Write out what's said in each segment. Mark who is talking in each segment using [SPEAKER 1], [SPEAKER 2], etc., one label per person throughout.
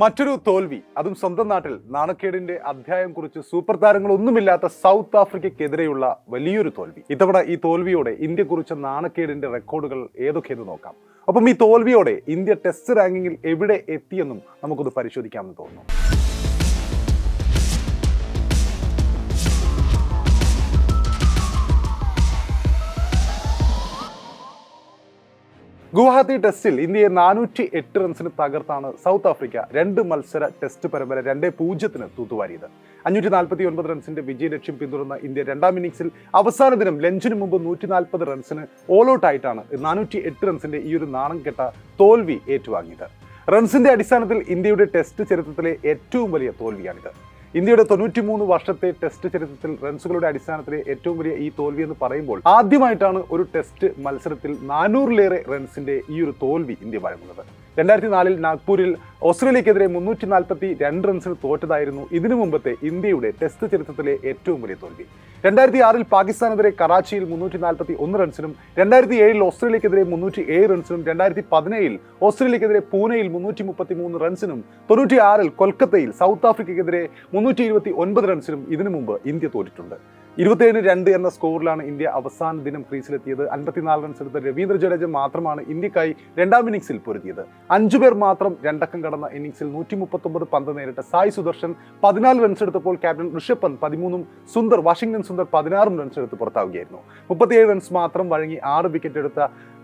[SPEAKER 1] മറ്റൊരു തോൽവി അതും സ്വന്തം നാട്ടിൽ നാണക്കേടിന്റെ അധ്യായം കുറിച്ച് സൂപ്പർ താരങ്ങളൊന്നുമില്ലാത്ത സൗത്ത് ആഫ്രിക്കയ്ക്കെതിരെയുള്ള വലിയൊരു തോൽവി. ഇത്തവണ ഈ തോൽവിയോടെ ഇന്ത്യ കുറിച്ച നാണക്കേടിന്റെ റെക്കോർഡുകൾ ഏതൊക്കെയെന്ന് നോക്കാം. അപ്പം ഈ തോൽവിയോടെ ഇന്ത്യ ടെസ്റ്റ് റാങ്കിങ്ങിൽ എവിടെ എത്തിയെന്നും നമുക്കൊന്ന് പരിശോധിക്കാമെന്ന് തോന്നുന്നു. ഗുവാഹത്തി ടെസ്റ്റിൽ ഇന്ത്യയെ നാനൂറ്റി എട്ട് റൺസിന് തകർത്താണ് സൗത്ത് ആഫ്രിക്ക രണ്ട് മത്സര ടെസ്റ്റ് പരമ്പര രണ്ടേ പൂജ്യത്തിന് തൂത്തുവാരിയത്. അഞ്ഞൂറ്റി നാൽപ്പത്തി ഒൻപത് റൺസിന്റെ വിജയലക്ഷ്യം പിന്തുടർന്ന ഇന്ത്യ രണ്ടാം ഇന്നിംഗ്സിൽ അവസാന ദിനം ലഞ്ചിന് മുമ്പ് നൂറ്റി നാൽപ്പത് റൺസിന് ഓൾ ഔട്ട് ആയിട്ടാണ് നാനൂറ്റി എട്ട് റൺസിന്റെ ഈ ഒരു നാണം കെട്ട തോൽവി ഏറ്റുവാങ്ങിയത്. റൺസിന്റെ അടിസ്ഥാനത്തിൽ ഇന്ത്യയുടെ ടെസ്റ്റ് ചരിത്രത്തിലെ ഏറ്റവും വലിയ തോൽവിയാണിത്. ഇന്ത്യയുടെ തൊണ്ണൂറ്റിമൂന്ന് വർഷത്തെ ടെസ്റ്റ് ചരിത്രത്തിൽ റൺസുകളുടെ അടിസ്ഥാനത്തിലെ ഏറ്റവും വലിയ ഈ തോൽവി എന്ന് പറയുമ്പോൾ ആദ്യമായിട്ടാണ് ഒരു ടെസ്റ്റ് മത്സരത്തിൽ നാനൂറിലേറെ റൺസിന്റെ ഈ ഒരു തോൽവി ഇന്ത്യ വഴങ്ങുന്നത് രണ്ടായിരത്തി നാലിൽ നാഗ്പൂരിൽ ഓസ്ട്രേലിയക്കെതിരെ മുന്നൂറ്റി നാൽപ്പത്തി രണ്ട് റൺസിന് തോറ്റതായിരുന്നു ഇതിനു മുമ്പത്തെ ഇന്ത്യയുടെ ടെസ്റ്റ് ചരിത്രത്തിലെ ഏറ്റവും വലിയ തോൽവി. രണ്ടായിരത്തി ആറിൽ പാകിസ്ഥാനെതിരെ കറാച്ചിയിൽ മുന്നൂറ്റി നാൽപ്പത്തി ഒന്ന് റൺസിനും രണ്ടായിരത്തി ഏഴിൽ ഓസ്ട്രേലിയക്കെതിരെ മുന്നൂറ്റി ഏഴ് റൺസിനും രണ്ടായിരത്തി പതിനേഴിൽ ഓസ്ട്രേലിയക്കെതിരെ പൂനെയിൽ മുന്നൂറ്റി മുപ്പത്തി മൂന്ന് റൺസിനും തൊണ്ണൂറ്റി ആറിൽ കൊൽക്കത്തയിൽ സൗത്ത് ആഫ്രിക്കയ്ക്കെതിരെ മുന്നൂറ്റി ഇരുപത്തി ഒൻപത് റൺസിനും ഇതിനു മുമ്പ് ഇന്ത്യ തോറ്റിട്ടുണ്ട്. ഇരുപത്തിയേഴ് രണ്ട് എന്ന സ്കോറിലാണ് ഇന്ത്യ അവസാന ദിനം ക്രീസിലെത്തിയത്. അൻപത്തിനാല് റൺസ് എടുത്ത രവീന്ദ്ര ജഡേജ മാത്രമാണ് ഇന്ത്യക്കായി രണ്ടാം ഇന്നിംഗ്സിൽ പൊരുതിയത്. അഞ്ചുപേർ മാത്രം രണ്ടക്കം കടന്ന ഇന്നിംഗ്സിൽ നൂറ്റി മുപ്പത്തൊമ്പത് പന്ത് നേരിട്ട സായ് സുദർശൻ പതിനാല് റൺസ് എടുത്തപ്പോൾ ക്യാപ്റ്റൻ ഋഷഭ് പന്ത് പതിമൂന്നും സുന്ദർ വാഷിംഗ്ടൺ സുന്ദർ പതിനാറും റൺസ് എടുത്ത് പുറത്താവുകയായിരുന്നു. മുപ്പത്തിയേഴ് റൺസ് മാത്രം വഴങ്ങി ആറ് വിക്കറ്റ് എടുത്ത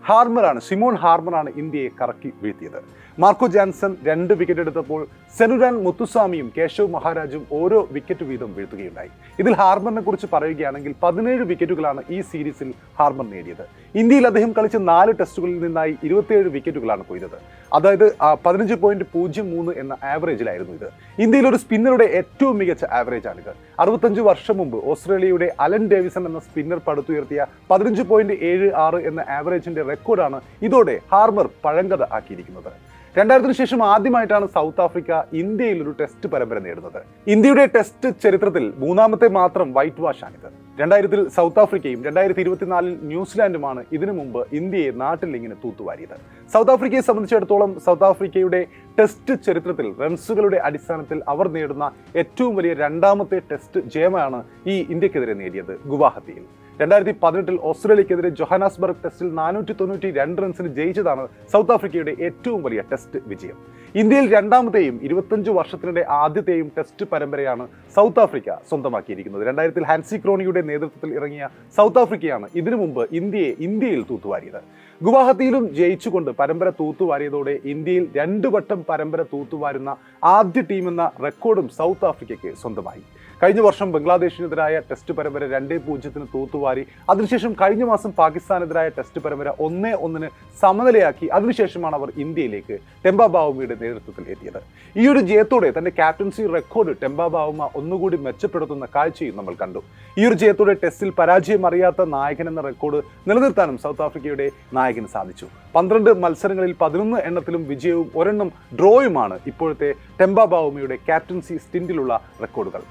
[SPEAKER 1] ഹാർമറാണ് സിമോൺ ഹാർമറാണ് ഇന്ത്യയെ കറക്കി വീഴ്ത്തിയത്. മാർക്കോ ജാൻസൺ രണ്ട് വിക്കറ്റ് എടുത്തപ്പോൾ സെനുരാൻ മുത്തുസ്വാമിയും കേശവ് മഹാരാജും ഓരോ വിക്കറ്റ് വീതം വീഴ്ത്തുകയുണ്ടായി. ഇതിൽ ഹാർമറിനെ കുറിച്ച് പറയുകയാണെങ്കിൽ പതിനേഴ് വിക്കറ്റുകളാണ് ഈ സീരീസിൽ ഹാർമർ നേടിയത്. ഇന്ത്യയിൽ അദ്ദേഹം കളിച്ച നാല് ടെസ്റ്റുകളിൽ നിന്നായി ഇരുപത്തിയേഴ് വിക്കറ്റുകളാണ് കൊയ്തത്. അതായത് പതിനഞ്ച് പോയിന്റ് പൂജ്യം മൂന്ന് എന്ന ആവറേജിലായിരുന്നു ഇത്. ഇന്ത്യയിൽ ഒരു സ്പിന്നറുടെ ഏറ്റവും മികച്ച ആവറേജാണിത് അറുപത്തഞ്ച് വർഷം മുമ്പ് ഓസ്ട്രേലിയയുടെ അലൻ ഡേവിസൺ എന്ന സ്പിന്നർ പടുത്തുയർത്തിയ പതിനഞ്ച് പോയിന്റ് ഏഴ് ആറ് എന്ന ആവറേജിന്റെ റെക്കോർഡാണ് ഇതോടെ ഹാർമർ പഴങ്കഥ ആക്കിയിരിക്കുന്നത്. രണ്ടായിരത്തിന് ശേഷം ആദ്യമായിട്ടാണ് സൗത്ത് ആഫ്രിക്ക ഇന്ത്യയിൽ ഒരു ടെസ്റ്റ് പരമ്പര നേടുന്നത്. ഇന്ത്യയുടെ ടെസ്റ്റ് ചരിത്രത്തിൽ മൂന്നാമത്തെ മാത്രം വൈറ്റ് വാഷ് ആണിത്. രണ്ടായിരത്തിൽ സൗത്ത് ആഫ്രിക്കയും രണ്ടായിരത്തി ഇരുപത്തിനാലിൽ ന്യൂസിലാൻഡുമാണ് ഇതിനു മുമ്പ് ഇന്ത്യയെ നാട്ടിൽ ഇങ്ങനെ തൂത്തുവാരിയത്. സൗത്ത് ആഫ്രിക്കയെ സംബന്ധിച്ചിടത്തോളം സൗത്ത് ആഫ്രിക്കയുടെ ടെസ്റ്റ് ചരിത്രത്തിൽ റൺസുകളുടെ അടിസ്ഥാനത്തിൽ അവർ നേടുന്ന ഏറ്റവും വലിയ രണ്ടാമത്തെ ടെസ്റ്റ് ജയമാണ് ഈ ഇന്ത്യക്കെതിരെ നേടിയത് ഗുവാഹത്തിയിൽ. രണ്ടായിരത്തി പതിനെട്ടിൽ ഓസ്ട്രേലിയക്കെതിരെ ജൊഹാനാസ്ബർഗ് ടെസ്റ്റിൽ നാനൂറ്റി തൊണ്ണൂറ്റി രണ്ട് റൺസിന് ജയിച്ചതാണ് സൗത്ത് ആഫ്രിക്കയുടെ ഏറ്റവും വലിയ ടെസ്റ്റ് വിജയം. ഇന്ത്യയിൽ രണ്ടാമത്തെയും ഇരുപത്തഞ്ച് വർഷത്തിനിടെ ആദ്യത്തെയും ടെസ്റ്റ് പരമ്പരയാണ് സൗത്ത് ആഫ്രിക്ക സ്വന്തമാക്കിയിരിക്കുന്നത്. രണ്ടായിരത്തിൽ ഹാൻസി ക്രോണിയുടെ നേതൃത്വത്തിൽ ഇറങ്ങിയ സൗത്ത് ആഫ്രിക്കയാണ് ഇതിനു മുമ്പ് ഇന്ത്യയെ ഇന്ത്യയിൽ തൂത്തുവാരിയത്. ഗുവാഹത്തിയിലും ജയിച്ചുകൊണ്ട് പരമ്പര തൂത്തുവാരിയതോടെ ഇന്ത്യയിൽ രണ്ടു വട്ടം പരമ്പര തൂത്തുവാരുന്ന ആദ്യ ടീമെന്ന റെക്കോർഡും സൗത്ത് ആഫ്രിക്കയ്ക്ക് സ്വന്തമായി. കഴിഞ്ഞ വർഷം ബംഗ്ലാദേശിനെതിരായ ടെസ്റ്റ് പരമ്പര രണ്ടേ പൂജ്യത്തിന് തൂത്തുവാരി അതിനുശേഷം കഴിഞ്ഞ മാസം പാകിസ്ഥാനെതിരായ ടെസ്റ്റ് പരമ്പര ഒന്നേ ഒന്നിന് സമനിലയാക്കി. അതിനുശേഷമാണ് അവർ ഇന്ത്യയിലേക്ക് ടെമ്പ ബാവുമയുടെ നേതൃത്വത്തിൽ എത്തിയത്. ഈ ഒരു ജയത്തോടെ തന്റെ ക്യാപ്റ്റൻസി റെക്കോർഡ് ടെമ്പ ബാവുമ ഒന്നുകൂടി മെച്ചപ്പെടുത്തുന്ന കാഴ്ചയും നമ്മൾ കണ്ടു. ഈ ഒരു ജയത്തോടെ ടെസ്റ്റിൽ പരാജയം അറിയാത്ത നായകൻ എന്ന റെക്കോർഡ് നിലനിർത്താനും സൗത്ത് ആഫ്രിക്കയുടെ നായകന് സാധിച്ചു. പന്ത്രണ്ട് മത്സരങ്ങളിൽ പതിനൊന്ന് എണ്ണത്തിലും വിജയവും ഒരെണ്ണം ഡ്രോയുമാണ് ഇപ്പോഴത്തെ ടെമ്പ ബാവുമയുടെ ക്യാപ്റ്റൻസി സ്റ്റിൻഡിലുള്ള റെക്കോർഡുകൾ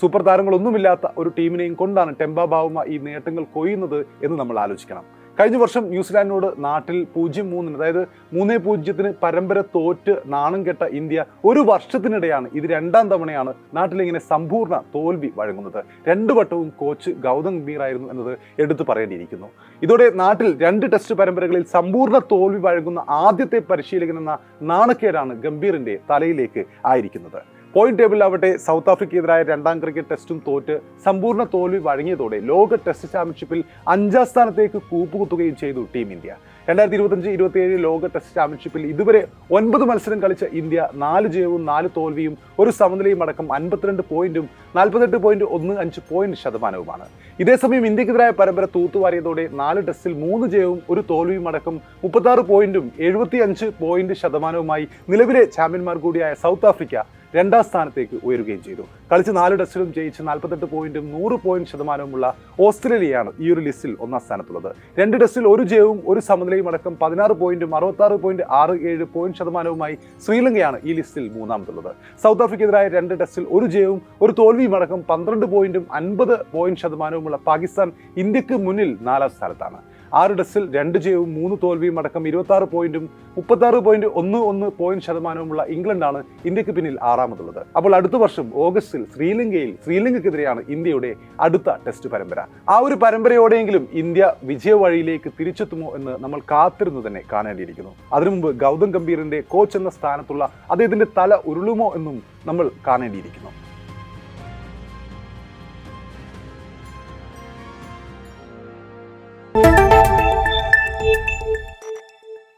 [SPEAKER 1] സൂപ്പർ താരങ്ങളൊന്നുമില്ലാത്ത ഒരു ടീമിനെയും കൊണ്ടാണ് ടെമ്പ ബാവുമ ഈ നേട്ടങ്ങൾ കൊയ്യുന്നത് എന്ന് നമ്മൾ ആലോചിക്കണം. കഴിഞ്ഞ വർഷം ന്യൂസിലാൻഡിനോട് നാട്ടിൽ പൂജ്യം മൂന്നിന് അതായത് മൂന്നേ പൂജ്യത്തിന് പരമ്പര തോറ്റ് നാണം കെട്ട ഇന്ത്യ ഒരു വർഷത്തിനിടെയാണ് ഇത് രണ്ടാം തവണയാണ് നാട്ടിലിങ്ങനെ സമ്പൂർണ തോൽവി വഴങ്ങുന്നത്. രണ്ടു വട്ടവും കോച്ച് ഗൗതം ഗംഭീർ ആയിരുന്നു എന്നത് എടുത്തു പറയേണ്ടിയിരിക്കുന്നു. ഇതോടെ നാട്ടിൽ രണ്ട് ടെസ്റ്റ് പരമ്പരകളിൽ സമ്പൂർണ തോൽവി വഴങ്ങുന്ന ആദ്യത്തെ പരിശീലകൻ എന്ന നാണക്കേടാണ് ഗംഭീറിന്റെ തലയിലേക്ക് ആയിരിക്കുന്നത്. പോയിന്റ് ടേബിളിലാവട്ടെ സൗത്ത് ആഫ്രിക്കയ്ക്കെതിരായ രണ്ടാം ക്രിക്കറ്റ് ടെസ്റ്റും തോറ്റ് സമ്പൂർണ തോൽവി വഴങ്ങിയതോടെ ലോക ടെസ്റ്റ് ചാമ്പ്യൻഷിപ്പിൽ അഞ്ചാം സ്ഥാനത്തേക്ക് കൂപ്പുകുത്തുകയും ചെയ്തു ടീം ഇന്ത്യ. രണ്ടായിരത്തി ഇരുപത്തഞ്ച് ഇരുപത്തിയേഴ് ലോക ടെസ്റ്റ് ചാമ്പ്യൻഷിപ്പിൽ ഇതുവരെ ഒൻപത് മത്സരം കളിച്ച ഇന്ത്യ നാല് ജയവും നാല് തോൽവിയും ഒരു സമനിലയും അടക്കം അൻപത്തിരണ്ട് പോയിന്റും നാൽപ്പത്തെട്ട് പോയിന്റ് ഒന്ന് അഞ്ച് പോയിന്റ് ശതമാനവുമാണ്. ഇതേസമയം ഇന്ത്യക്കെതിരായ പരമ്പര തൂത്തുവാരിയതോടെ നാല് ടെസ്റ്റിൽ മൂന്ന് ജയവും ഒരു തോൽവിയും അടക്കം മുപ്പത്താറ് പോയിന്റും എഴുപത്തി അഞ്ച് പോയിന്റ് ശതമാനവുമായി നിലവിലെ ചാമ്പ്യന്മാർ കൂടിയായ സൗത്ത് ആഫ്രിക്ക രണ്ടാം സ്ഥാനത്തേക്ക് ഉയരുകയും ചെയ്തു. കളിച്ച് നാല് ടെസ്റ്റിലും ജയിച്ച് നാൽപ്പത്തെട്ട് പോയിന്റും നൂറ് പോയിന്റ് ശതമാനവുമുള്ള ഓസ്ട്രേലിയയാണ് ഈ ഒരു ലിസ്റ്റിൽ ഒന്നാം സ്ഥാനത്തുള്ളത്. രണ്ട് ടെസ്റ്റിൽ ഒരു ജയവും ഒരു സമനിലയും അടക്കം പതിനാറ് പോയിന്റും അറുപത്താറ് പോയിന്റ് ആറ് ഏഴ് പോയിന്റ് ശതമാനവുമായി ശ്രീലങ്കയാണ് ഈ ലിസ്റ്റിൽ മൂന്നാമതുള്ളത്. സൗത്ത് ആഫ്രിക്കെതിരായ രണ്ട് ടെസ്റ്റിൽ ഒരു ജയവും ഒരു തോൽവിയും അടക്കം പന്ത്രണ്ട് പോയിന്റും അൻപത് പോയിന്റ് ശതമാനവുമുള്ള പാകിസ്ഥാൻ ഇന്ത്യയ്ക്ക് മുന്നിൽ നാലാം സ്ഥാനത്താണ്. ആറ് ടെസ്റ്റിൽ രണ്ട് ജയവും മൂന്ന് തോൽവിയും അടക്കം ഇരുപത്തി ആറ് പോയിന്റും മുപ്പത്തി ആറ് പോയിന്റ് ഒന്ന് ഒന്ന് പോയിന്റ് ശതമാനവുമുള്ള ഇംഗ്ലണ്ടാണ് ഇന്ത്യയ്ക്ക് പിന്നിൽ ആറാമതുള്ളത്. അപ്പോൾ അടുത്ത വർഷം ഓഗസ്റ്റിൽ ശ്രീലങ്കയിൽ ശ്രീലങ്കയ്ക്കെതിരെയാണ് ഇന്ത്യയുടെ അടുത്ത ടെസ്റ്റ് പരമ്പര. ആ ഒരു പരമ്പരയോടെയെങ്കിലും ഇന്ത്യ വിജയവഴിയിലേക്ക് തിരിച്ചെത്തുമോ എന്ന് നമ്മൾ കാത്തിരുന്നു തന്നെ കാണേണ്ടിയിരിക്കുന്നു. അതിനു മുമ്പ് ഗൗതം ഗംഭീറിന്റെ കോച്ച് എന്ന സ്ഥാനത്തുള്ള അദ്ദേഹത്തിന്റെ തല ഉരുളുമോ എന്നും നമ്മൾ കാണേണ്ടിയിരിക്കുന്നു.